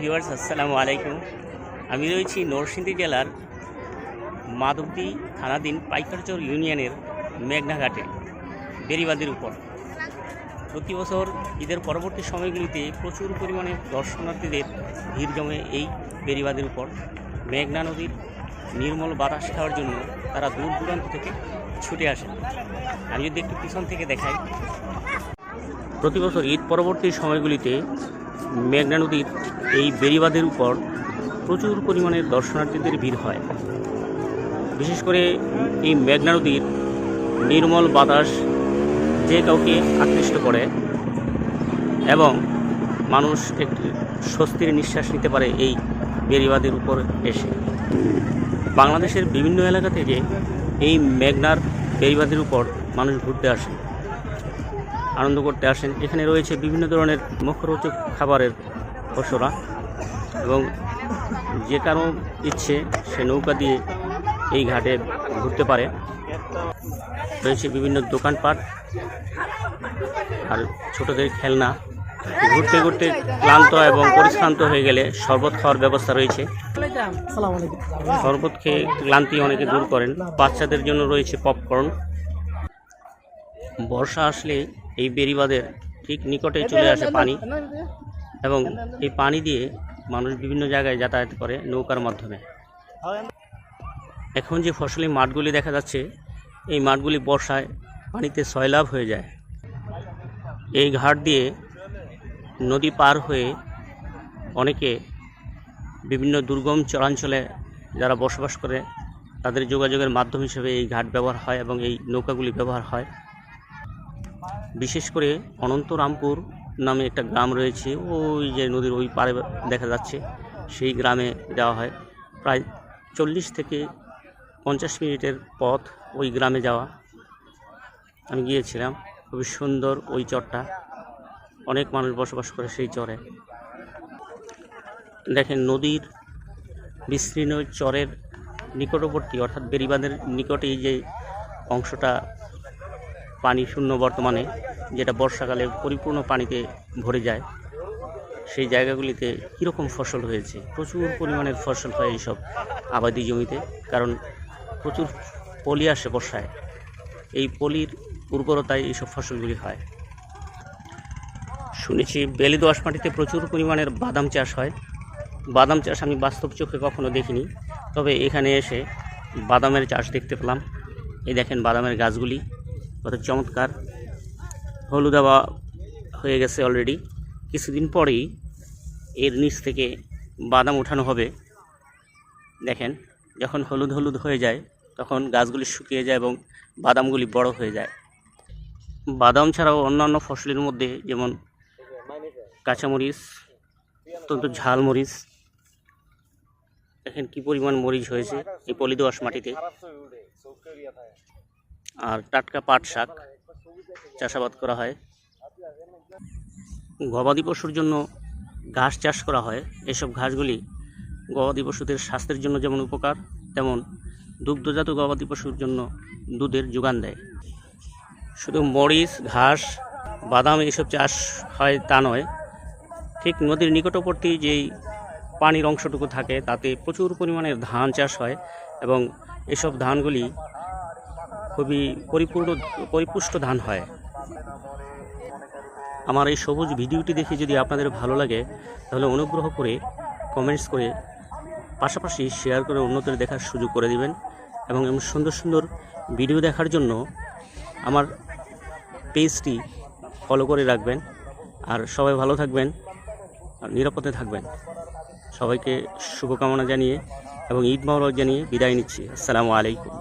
Viewers, আসসালামু আলাইকুম। আমি রয়েছি নরসিংদী জেলার মাধবদী থানাধীন পাইকারচর ইউনিয়নের মেঘনা ঘাটে বেরিবাদের উপর। প্রতি বছর ঈদের পরবর্তী সময়গুলিতে প্রচুর পরিমাণে দর্শনার্থীদের ভিড় জমে এই বেরিবাদের উপর। মেঘনা নদীর নির্মল বাতাস খাওয়ার জন্য তারা দূর দূরান্ত থেকে ছুটে আসেন। আমি যদি একটু পিছন থেকে দেখাই। প্রতি বছর ঈদ পরবর্তী সময়গুলিতে মেঘনা নদীর এই বেড়িবাঁধের উপর প্রচুর পরিমাণে দর্শনার্থীদের ভিড় হয়। বিশেষ করে এই মেঘনা নদীর নির্মল বাতাস যে কাউকে আকৃষ্ট করে এবং মানুষ একটি স্বস্তির নিঃশ্বাস নিতে পারে এই বেড়িবাঁধের উপর এসে। বাংলাদেশের বিভিন্ন এলাকা থেকে এই মেঘনার বেড়িবাঁধের উপর মানুষ ঘুরতে আসে। আনন্দ করতে আসেন। এখানে রয়েছে বিভিন্ন ধরনের মুখরোচক খাবারের পসরা এবং যে কারও ইচ্ছে সে নৌকা দিয়ে এই ঘাটে ঘুরতে পারে। রয়েছে বিভিন্ন দোকানপাট আর ছোটদের খেলনা। ঘুরতে ঘুরতে ক্লান্ত এবং পরিশ্রান্ত হয়ে গেলে শরবত খাওয়ার ব্যবস্থা রয়েছে। শরবত খেয়ে ক্লান্তি অনেকে দূর করেন। বাচ্চাদের জন্য রয়েছে পপকর্ন বর্ষা আসলে এই বেরিবাদের ঠিক নিকটে চলে আসে পানি। এবং এই পানি দিয়ে মানুষ বিভিন্ন জায়গায় যাতায়াত করে নৌকার মাধ্যমে। এখন যে ফসলি মাঠগুলি দেখা যাচ্ছে এই মাঠগুলি বর্ষায় পানিতে সয়লাভ হয়ে যায়। এই ঘাট দিয়ে নদী পার হয়ে অনেকে বিভিন্ন দুর্গম চরাঞ্চলে যারা বসবাস করে তাদের যোগাযোগের মাধ্যম হিসেবে এই ঘাট ব্যবহার হয় এবং এই নৌকাগুলি ব্যবহার হয়। বিশেষ করে অনন্তরামপুর নামে একটা গ্রাম রয়েছে, ওই যে নদীর ওই পারে দেখা যাচ্ছে, সেই গ্রামে যাওয়া হয়। প্রায় চল্লিশ থেকে পঞ্চাশ মিনিটের পথ ওই গ্রামে যাওয়া। আমি গিয়েছিলাম, খুবই সুন্দর ওই চরটা। অনেক মানুষ বসবাস করে সেই চরে। দেখেন, নদীর বিস্তীর্ণ চরের নিকটবর্তী, অর্থাৎ বেরিবাঁধের নিকটেই যে অংশটা পানি শূন্য বর্তমানে, যেটা বর্ষাকালে পরিপূর্ণ পানিতে ভরে যায়, সেই জায়গাগুলিতে কীরকম ফসল হয়েছে? প্রচুর পরিমাণের ফসল হয় এইসব আবাদি জমিতে, কারণ প্রচুর পলি আসে বর্ষায়। এই পলির উর্বরতায় এইসব ফসলগুলি হয়। শুনেছি বেলি দোয়াশ মাটিতে প্রচুর পরিমাণের বাদাম চাষ হয়। বাদাম চাষ আমি বাস্তব চোখে কখনো দেখিনি, তবে এখানে এসে বাদামের চাষ দেখতে পেলাম। এই দেখেন বাদামের গাছগুলি। কত চমৎকার। হলুদাবা হয়ে গেছে অলরেডি কিছুদিন পরেই এর নিচ থেকে বাদাম ওঠানো হবে। দেখেন, যখন হলুদ হলুদ হয়ে যায়, তখন গাছগুলি শুকিয়ে যায় এবং বাদামগুলি বড় হয়ে যায়। বাদাম ছাড়াও অন্যান্য ফসলের মধ্যে যেমন কাঁচামরিচ, অত্যন্ত ঝাল মরিচ। দেখেন কি পরিমাণ মরিচ হয়েছে এই পলিদোয়াশ মাটিতে। আর টাটকা পাট শাক চাষাবাদ করা হয়। গবাদি পশুর জন্য ঘাস চাষ করা হয়। এসব ঘাসগুলি গবাদি পশুদের স্বাস্থ্যের জন্য যেমন উপকার, তেমন দুগ্ধজাত গবাদি পশুর জন্য দুধের যোগান দেয়। শুধু মরিচ, ঘাস, বাদাম এইসব চাষ হয় তা নয়। ঠিক নদীর নিকটবর্তী যেই পানির অংশটুকু থাকে, তাতে প্রচুর পরিমাণে ধান চাষ হয় এবং এসব ধানগুলি খুবই পরিপূর্ণ, পরিপুষ্ট ধান হয়। আমার এই সবুজ ভিডিওটি দেখে যদি আপনাদের ভালো লাগে, তাহলে অনুগ্রহ করে কমেন্টস করে পাশাপাশি শেয়ার করে অন্যদের দেখার সুযোগ করে দিবেন এবং এমন সুন্দর সুন্দর ভিডিও দেখার জন্য আমার পেজটি ফলো করে রাখবেন। আর সবাই ভালো থাকবেন, আর নিরাপদে থাকবেন। সবাইকে শুভকামনা জানিয়ে এবং ঈদ মহরত জানিয়ে বিদায় নিচ্ছি। আসসালামু আলাইকুম।